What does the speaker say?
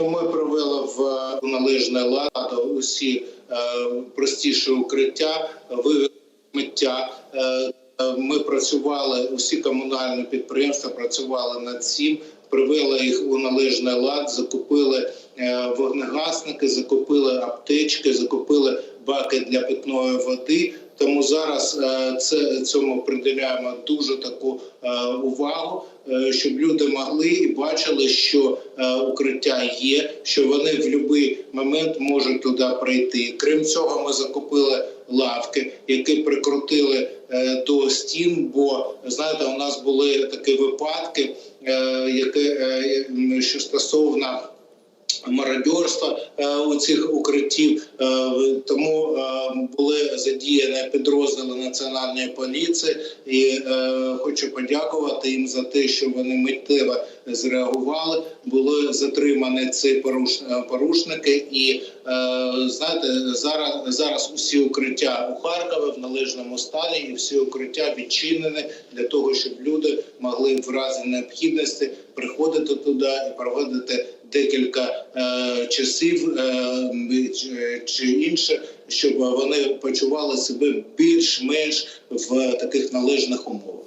Ми провели в належне лад усі е, простіші укриття, вивели миття. Е, е, Ми працювали, усі комунальні підприємства працювали над цим, привели їх у належний лад, закупили е, вогнегасники, закупили аптечки, закупили баки для питної води. Тому зараз е, це цьому приділяємо дуже таку е, увагу, е, щоб люди могли і бачили, що е, укриття є, що вони в будь-який момент можуть туди прийти. Крім цього, ми закупили лавки, які прикрутили е, до стін. Бо знаєте, у нас були такі випадки, е, які е, що стосовно мародерства е, у цих укриттів. Е, Тому е, були задіяні підрозділи національної поліції, і е, хочу подякувати їм за те, що вони миттєво зреагували. Були затримані ці поруш... е, порушники, і е, знаєте, зараз зараз усі укриття у Харкові в належному стані, і всі укриття відчинені для того, щоб люди могли в разі необхідності приходити туди і проводити декілька е, часів е, чи, чи інше, щоб вони почували себе більш-менш в таких належних умовах.